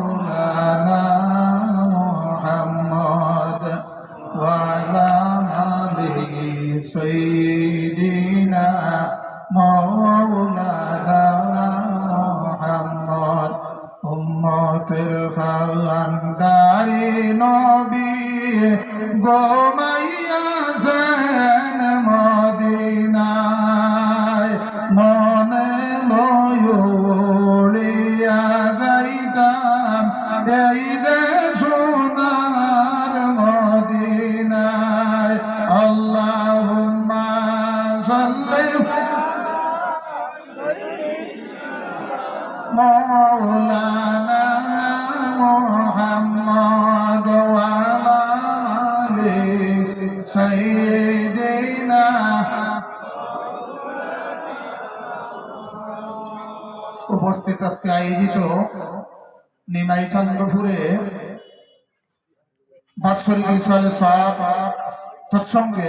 مولانا محمد وعلى آله سيدنا উপস্থিত আজকে আয়োজিত নিমাই চন্দ্রপুরে বাৎসরিক ইসরায়েল সাহেব তৎসঙ্গে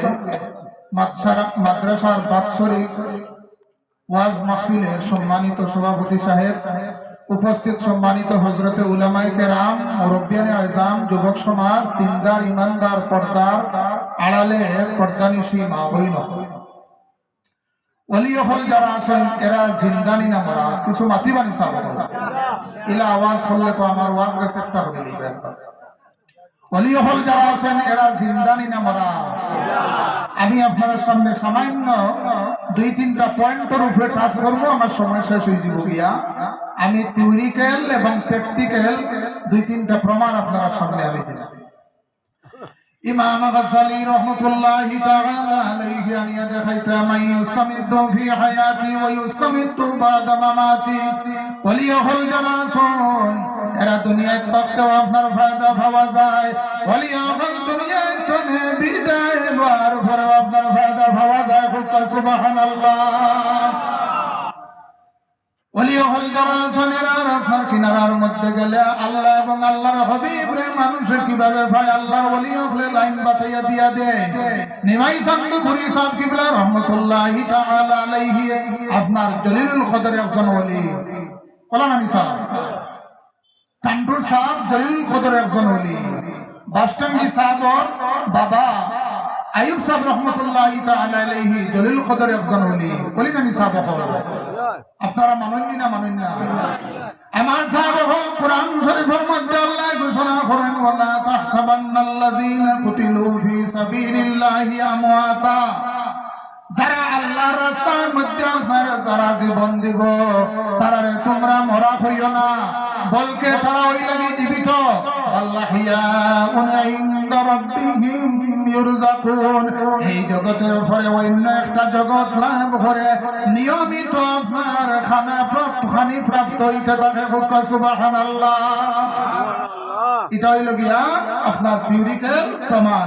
মাদ্রাসার বাৎসরিক ওয়াজ মাহফিলের সম্মানিত সভাপতি সাহেব, উপস্থিত সম্মানিত হজরতে উলামাই কেরাম, মুরব্বিয়ানে আজম, যুবক সমাজ, দিনদার, ইমানদার, পর্দার আড়ালে পর্দানিশী মা বইন যারা যারা এরা না মরা। আমি আপনার সামনে সামান্য দুই তিনটা পয়েন্টের উপরে টাচ করব, আমার সময় শেষ হয়ে যাব আমি থিওরিক্যাল এবং প্র্যাকটিক্যাল দুই তিনটা প্রমাণ আপনার সামনে আমি ইমাম গজালি রহমতুল্লাহি তাআলা আলাইহি আন ইয়াদাখাইতা, মান ইউস্তামিদু ফি হায়াতি ওয়া ইউস্তামিদু বাদা মামাতি ওয়ালিয়াহুল জামাসুন এরা দুনিয়ায় থাকতেও আপনার ফায়দা পাওয়া যায়। ওয়ালিয়াহুল দুনিয়ায় তনে বিদায় বার পরে আপনার ফায়দা পাওয়া যায়। খুব সুবহানাল্লাহ সনেরা আপনার কদর একজন বলেন আমি একজন সাহেবর বাবা আইয়ুব সাহেব রহমতুল্লাহি তাআলা আলাইহি একজন ওলি। বলি না নি সাহেব আপনারা মানেননি না মানেন না? আমার সাহেব হল কোরআন শরীফের মধ্যে আল্লাহ ঘোষণা করেন, ওয়ালা তাহসাবান্নাল্লাযীনা কুতিলু ফি সাবিলিল্লাহি আমওয়াতা। যারা আল্লাহর রাস্তার মধ্যে আপনার যারা জীবন দিব তারারে তোমরা মরা হইও না। বলকে তারা ওই লাগি জীবিত। আল্লাহ ইনদা রাব্বিহিম ইউরজাকুন এই জগতের পরে অন্য একটা জগৎ লাভ করে। নিয়মিত আপনার খানা প্রাপ্ত খানি প্রাপ্ত হইতে থাকে হুক্কা সুবহানাল্লাহ। এটা হইল গিয়া আপনার থিওরিক্যাল প্রমাণ।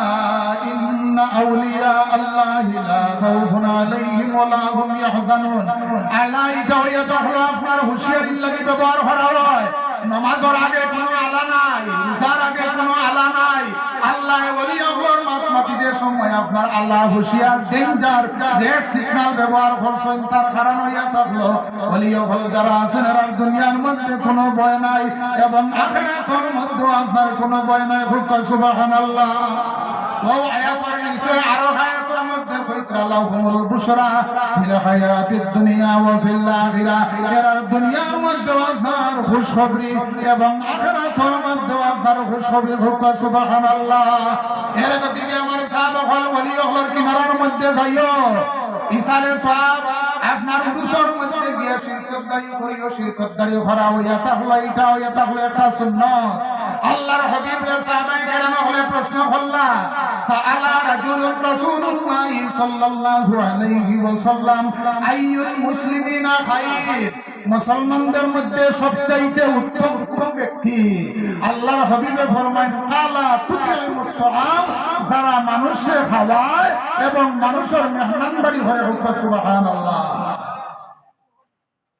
ইন্না আউলিয়া আল্লাহি লা খাউফুন আলাইহিম ওয়া লা হুম ইয়াহজানুন আলা এটা হইয়া তো হলো আপনার হুঁশিয়ারির লাগি আগে আল্লাহ ওলি আল্লাহর মাতমাতিদের সময় আপনার আল্লাহ হুঁশিয়ার ডেঞ্জার রেড সিগন্যাল ব্যবহার করছেন। তার কারণ হইয়া থাকল, ওলি হল যারা আছেন এরা দুনিয়ার মধ্যে কোনো ভয় নাই, এবং আখিরাতের মধ্যে আপনার কোনো ভয় নাই। খুব সুবহানাল্লাহ। ও আয়াতের নিচে আরও আয়াতের মধ্যে দুনিয়া ওয়া ফিল আখিরা। দুনিয়ার মধ্যে আপনার খুশখবরি এবং আখিরাতের মধ্যে আপনার খুশখবরি হোক সুবহানাল্লাহ। এর গতিকে হল কিনারার মধ্যে যাইও। ইসালে সব আপনার উরুসর মধ্যে গিয়ে শিরকতদারি করিও শিরকতদারি করা হইয়া তাহলে এটা হইয়া তাহলে একটা সুন্নত। আল্লাহর হাবিব সাহাবায়ে কেরাম হলে প্রশ্ন করলা, সাআলা রাজুলুন রাসূলুল্লাহ সাল্লাল্লাহু আলাইহি ওয়াসাল্লাম, আইয়ুল মুসলিমিনা খায়র মুসলমানদের মধ্যে সবচাইতে উত্তম কোন ব্যক্তি আল্লাহর হাবিবে ফরমায় কালা তুতিউল তাআম যারা মানুষে খাওয়ায় এবং মানুষের মেহমানদারি ঘরে হোক সুবহানাল্লাহ।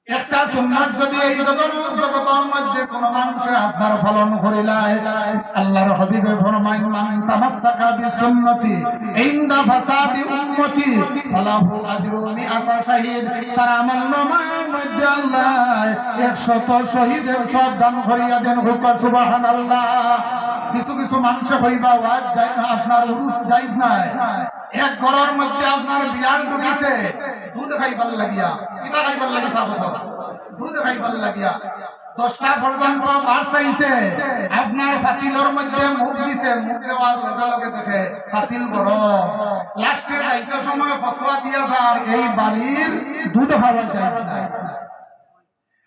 একটা সুন্নাত যদি এই জগতের মধ্যে কোন মানুষে আপনার পালন করিলাই আল্লাহর হাবিবে ফরমাইন মান তামাসসাকা বিসুন্নতি ইনদা ফাসাদি উম্মতি, ফালাহু তার মধ্যে আল্লাহ 100 শহীদের সব দান করিয়া দেন। হুক সুবহানাল্লাহ। কিছু কিছু মানুষ হইবা ওয়াজ যায় না আপনার উরুস যাইজ নাই। এক ঘরের মধ্যে আপনার বিয়ান ঢুকিছে। দুধ খাইবার লাগিয়া কিতা খাইবার লাগে সাবত দুধ খাইবার লাগিয়া। দশটা পর্যন্ত মাছ চাইছে আপনার ফাতিলর মধ্যে মুখ দিছে, মুখ দেওয়ার লগে লগে দেখে ফাতিল বড় লাস্টে যাইতে সময় ফতোয়া দিয়া যার এই বাড়ির দুধ খাওয়া যায়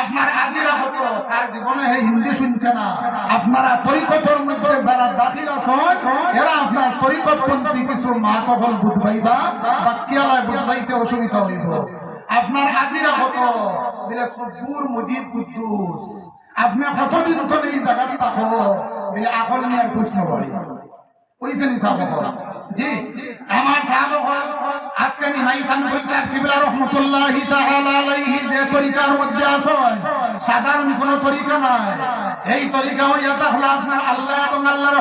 আপনার আজিরা হতো, তার জীবনে হে হিন্দি শুনছে না। আপনারা তরিকতর মধ্যে যারা দাখিল আছেন, এরা আপনার তরিকতপন্থী কিছু মা তখন বুঝবাইবা, বাক্যালয় বুঝবাইতে অসুবিধা হইব। আপনার আজিরা হতো, বলে সব্বুর মুজিব কুদ্দুস। আপনি কতদিন তো এই জায়গাটি থাকো বলে আকল নিয়ে প্রশ্ন করি। কইছে নি সাহাবহ সাধারণ কোন তরিকা এই তরিকা আপনার আল্লাহ এবং আল্লাহর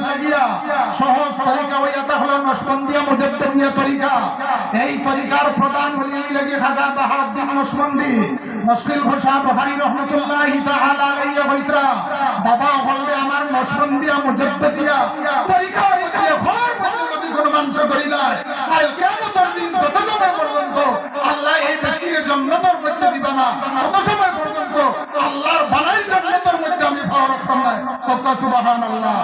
লাগিয়া সহজ তরিকা তরিকা। এই তরিকার প্রধান হলি খাজা মুশকিল ঘোষা বাবা বললে আমার নসবন্দিয়া মুজাদ্দিদিয়া তরিকা হইতে ঘর কোনো মানুষ করি না। আর কিয়ামতের দিন যত সময় পর্যন্ত আল্লাহ এই ব্যক্তির জন্নতের মধ্যে দিবে না কত সময় পর্যন্ত আল্লাহর বানাই জন্নতের মধ্যে আমি পাওয়া নাই। না সুবাহান আল্লাহ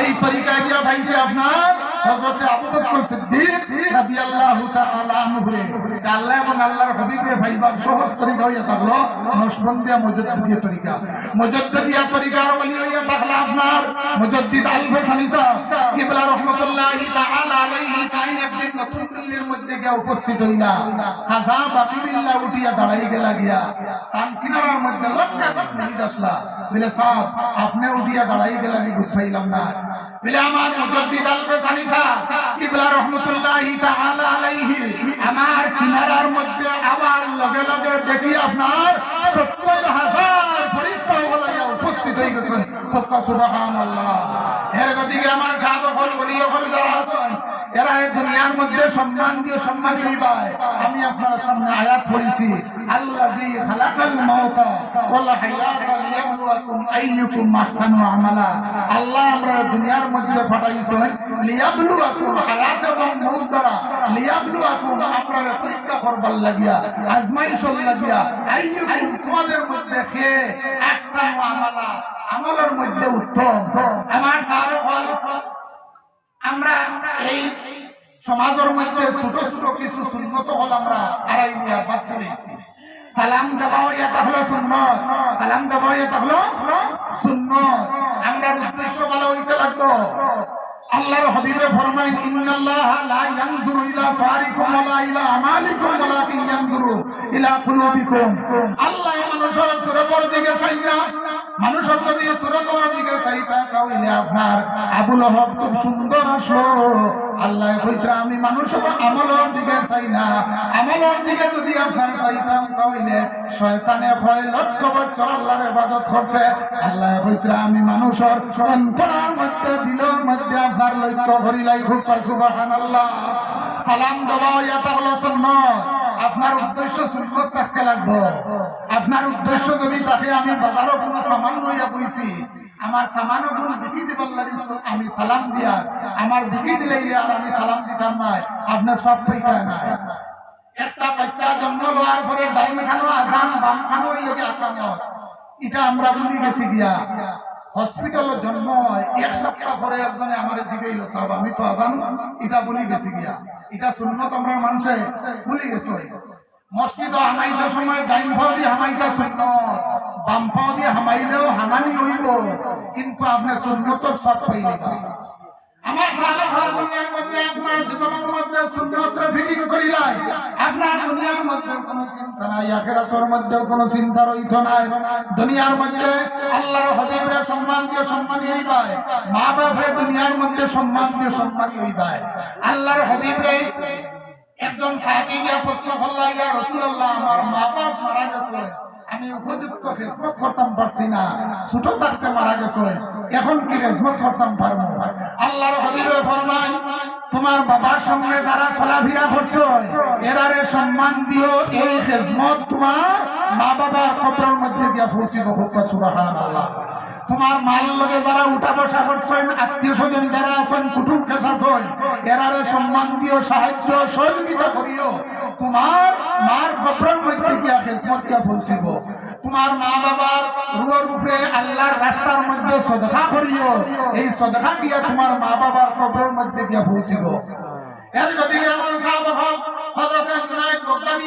এই তরিকায় গিয়া ভাইছে আপনার? হযরতে আবু বকর সিদ্দিক রাদিয়াল্লাহু তাআলা আনহু আল্লাহ এবং আল্লাহর হাবিবের ভাইবার সহজ তরিকা হইয়া থাকল নশবন্দিয়া মুজাদ্দিদিয়া তরিকা। মুজাদ্দিদিয়া তরিকার ওলি হইয়া থাকল আপনার মুজাদ্দিদ আলফে সানিসা কিবলা রাহমাতুল্লাহি তাআলা আলাইহি তাই একদিন নতুন দিল্লির মধ্যে গিয়া উপস্থিত হইলা। খাজা বাকি বিল্লাহ উঠিয়া দাঁড়াই গেলা গিয়া। কান কিনারার মধ্যে লক্ষ ভিড় আসলা। বলে সাহেব আপনি উঠিয়া দাঁড়াই গেলা আমি বুঝ না। বলে, আমার মুজাদ্দিদ আলফে সানিসা কিবলা রাহমাতুল্লাহি তাআলা আলাইহি। আমার কিনারার মধ্যে আবার লগে লগে দেখি আপনার সত্তর হাজার ফরিস্তা ওলাইয়া উপস্থিত হয়ে গেছেন। সুবহানাল্লাহ। এর গতিকে আমার সাহাব হল বলি হল যারা আছেন, এরা এই দুনিয়ার মধ্যে সম্মান দিয়ে সম্মান পায় আমি আপনার সামনে আয়াত পড়েছি, আল্লাযী খালাকাল ওয়াল আইয়ুকুম আমালা। আল্লাহ আমরা দুনিয়ার মধ্যে পাঠাইছেন লিয়াবলুয়াকুম হায়াত এবং মউত দ্বারা লিয়াবলুয়াকুম আপনারা পরীক্ষা করবার লাগিয়া, আজমাইশ লাগিয়া, আইয়ুকুম তোমাদের মধ্যে কে আমলের মধ্যে উত্তম। আমার সাহাবে হল, আমরা এই সমাজের মধ্যে ছোট ছোট কিছু সুন্নত হল আমরা দিয়া বাদ দিয়েছি। সালাম এটা হলো সালাম এটা হলো আমরা উদ্দেশ্য হইতে লাগবো। আল্লাহর লা ইয়ানজুরু ইলা সারিকুম ওয়ালা ইলা আমালিকুম ওয়ালাকিন ইয়ানজুরু ইলা কুলুবিকুম। আল্লাহ মানুষের সুরকর দিকে চাই না। মানুষের যদি সুরকর দিকে চাইতা তাহলে আপনার আবুল হক খুব সুন্দর আল্লাহ কইতরা আমি মানুষের আমলের দিকে চাই না। আমলের দিকে যদি আপনার চাইতাম তাহলে শয়তানে লক্ষ বছর আল্লাহর ইবাদত করছে। আল্লাহ কইতরা আমি মানুষের অন্তরের মধ্যে, দিলের মধ্যে আপনার লক্ষ্য খুব সুবহানাল্লাহ। সালাম দেওয়া এটা হলো সুন্নত। আপনার উদ্দেশ্য সুন্নত থাকতে লাগবো। আপনার উদ্দেশ্য যদি থাকে আমি বাজারও কোনো সামান লইয়া বইছি আমার সামানও কোনো বিক্রি লাগে আমি সালাম দিয়া। আমার বিক্রি দিলে আর আমি সালাম দিতাম না আপনার সব পয়সা না একটা বাচ্চা জন্ম লওয়ার পরে ডাইন খানো আসাম বাম খানো ওই লোকে আকাম এটা আমরা বুঝি গেছি দিয়া। হসপিটালের জন্ম হয় এক সপ্তাহ পরে একজনে আমার জিগাইল, সাহেব, আমি তো আজান, এটা বলি গেছি গিয়া। এটা সুন্নত আমরা মানুষে বলি গেছে। মসজিদ হামাইতে সময় ডাইন পাও দিয়ে হামাইটা শূন্য বাম পাও দিয়ে হামাইলেও হামানি হইব। কিন্তু আপনি তো সব পাইলে আমার সারা ঘর দুনিয়ার মধ্যে আপনার জীবনের মধ্যে আল্লাহর হবিবরে হইবাই মা বাপরে দুনিয়ার মধ্যে সম্মান দিয়ে সম্মান হইবাই। আল্লাহর হবিবরে একজন সাহাবী গিয়া প্রশ্ন করলা ইয়া রাসূলুল্লাহ, আমার মা বাপ মারা গেছে। আমি উপযুক্ত খেজমত করতাম পারছি না। ছোট থাকতে মারা গেছে। এখন কি খেজমত করতাম পারব? আল্লাহর হবিবে ফরমান, তোমার বাবার সঙ্গে যারা চলাফেরা করছ, এরারে সম্মান দিও, এই খেজমত তোমার মা বাবার কবরের মধ্যে দিয়া পৌঁছিব হুকা সুবহানাল্লাহ। তোমার মাল লগে যারা উঠা বসা করছেন, আত্মীয় স্বজন যারা আছেন, কুটুম খেসাছেন এরারে সম্মান দিও, সাহায্য সহযোগিতা করিও। তোমার মার কবরের মধ্যে গিয়া খেজমত দিয়া পৌঁছিব তোমার মা বাবার রুয়ার উপরে আল্লাহর রাস্তার মধ্যে সদকা করিও। এই সদকা দিয়া তোমার মা বাবার কবরের মধ্যে গিয়া পৌঁছিব এর গতি আমার সাহাব হক হযরত জুনায়েদ বগদাদি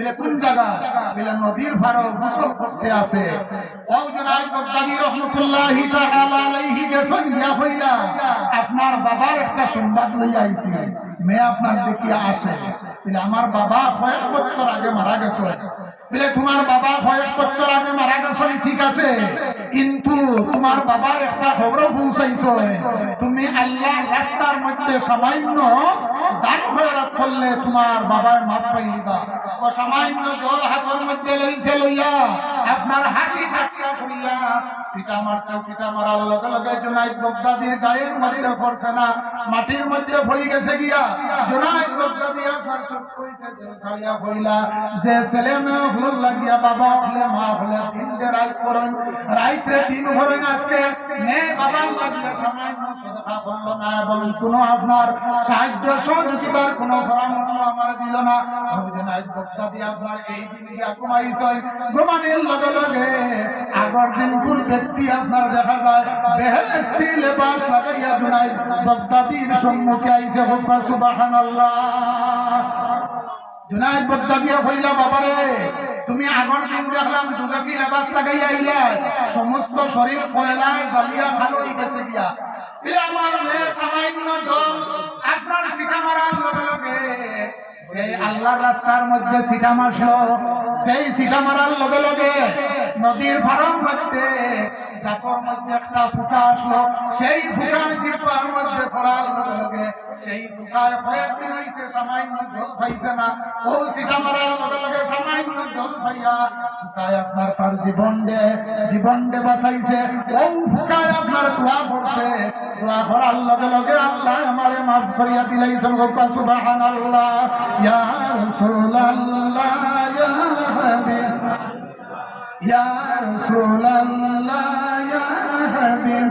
বলে কোন জায়গা, বলে নদীর ভাড়ো গোসল করতে আছে গেছেন আপনার বাবার একটা সংবাদ লই আইছি। মেয়ে আপনার দেখি আসে। বলে, আমার বাবা কয়েক বছর আগে মারা গেছে। বলে, তোমার বাবা কয়েক বছর আগে মারা গেছে, ঠিক আছে। কিন্তু তোমার বাবার একটা খবর পৌঁছাইছো তুমি আল্লাহ রাস্তার মধ্যে সামান্য দান খয়রাত করলে তোমার বাবার মাপ পাইলিবা। ও সামান্য জল হাতের মধ্যে লইছে লইয়া আপনার হাসি ঠাট্টা করিয়া, সিটা মারছে, সিটা মারার লগে লগে জোনাইদ বগদাদির গায়ের মধ্যে পড়ছে না, মাটির মধ্যে পড়ে গেছে গিয়া, জোনাইদ বগদাদি আপনার চোখ ছাড়িয়া যে ছেলে মেয়ে লাগিয়া বাবা হলে, মা হলে রাইত করেন রাইত্রে দিন ভরেন আজকে বাবার লাগিয়া সামান্য সদকা না এবং কোনো আপনার সাহায্য সহযোগিতার কোনো পরামর্শ আমার দিল না। জোনাইদ বগদাদি আপনার এই দিন গিয়া লগে আগর দিন ব্যক্তি আপনার দেখা যায়। সম্মুখে হুকা তুমি আগর দিন দেখলাম দুগাকি লেবাস লাগাইয়া আইলা, সমস্ত শরীর কয়লায় জ্বালিয়া ভালো হয়ে গেছে গিয়া। আমার মেয়ে আপনার সিটা মারার লগে লগে সেই আল্লাহর রাস্তার মধ্যে সিটা মারলো। সেই সিটা মারার লগে লগে নদীর ফারম মধ্যে গাতর মধ্যে একটা ফুটা আসলো। সেই ফুটার জিব্বার মধ্যে পড়ার লগে লগে সেই ফুটায় কয়েকদিন হইছে, সামান্য জল পাইছে না। ও সিটা মারার লগে লগে সামান্য জল পাইয়া ফুটায় আপনার তার জীবন দে জীবন দে বাঁচাইছে। ও ফুটায় আপনার দোয়া করছে। দোয়া করার লগে লগে আল্লাহ আমারে মাফ করিয়া দিলাইছেন গোপা সুবহানাল্লাহ। ইয়া আল্লাহ ইয়া হাবিব। ইয়া রাসূলুল্লাহ, ইয়া হাবিব।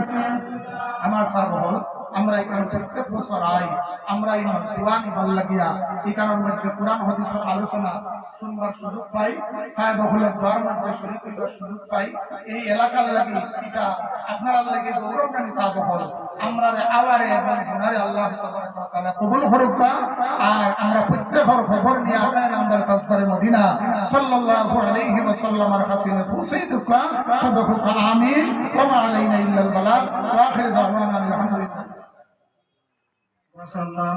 আমার সাহেব আমরা এখানে প্রত্যেক বছর আই আমরা এই দোয়া নিবার লাগিয়া। এখানের মধ্যে কোরআন হাদিসের আলোচনা শুনবার সুযোগ পাই, সাহেব হলের দোয়ার মধ্যে শরীর হইবার সুযোগ পাই। এই এলাকার লাগি এটা আপনারা লাগে গৌরবকারী সাহেব হল। আমরা আওয়ারে এবং গুনারে আল্লাহ কবুল আর আমরা প্রত্যেকের খবর নিয়ে আপনার আমাদের তাজদারে মদিনা সাল্লাল্লাহু আলাইহি ওয়া সাল্লামের কাছে পৌঁছে দুকা সব আমিন ওয়া আলাইনা ইল্লাল বালাগ। ওয়া আখির দাওয়ানা আলহামদুলিল্লাহ। মাশাআল্লাহ।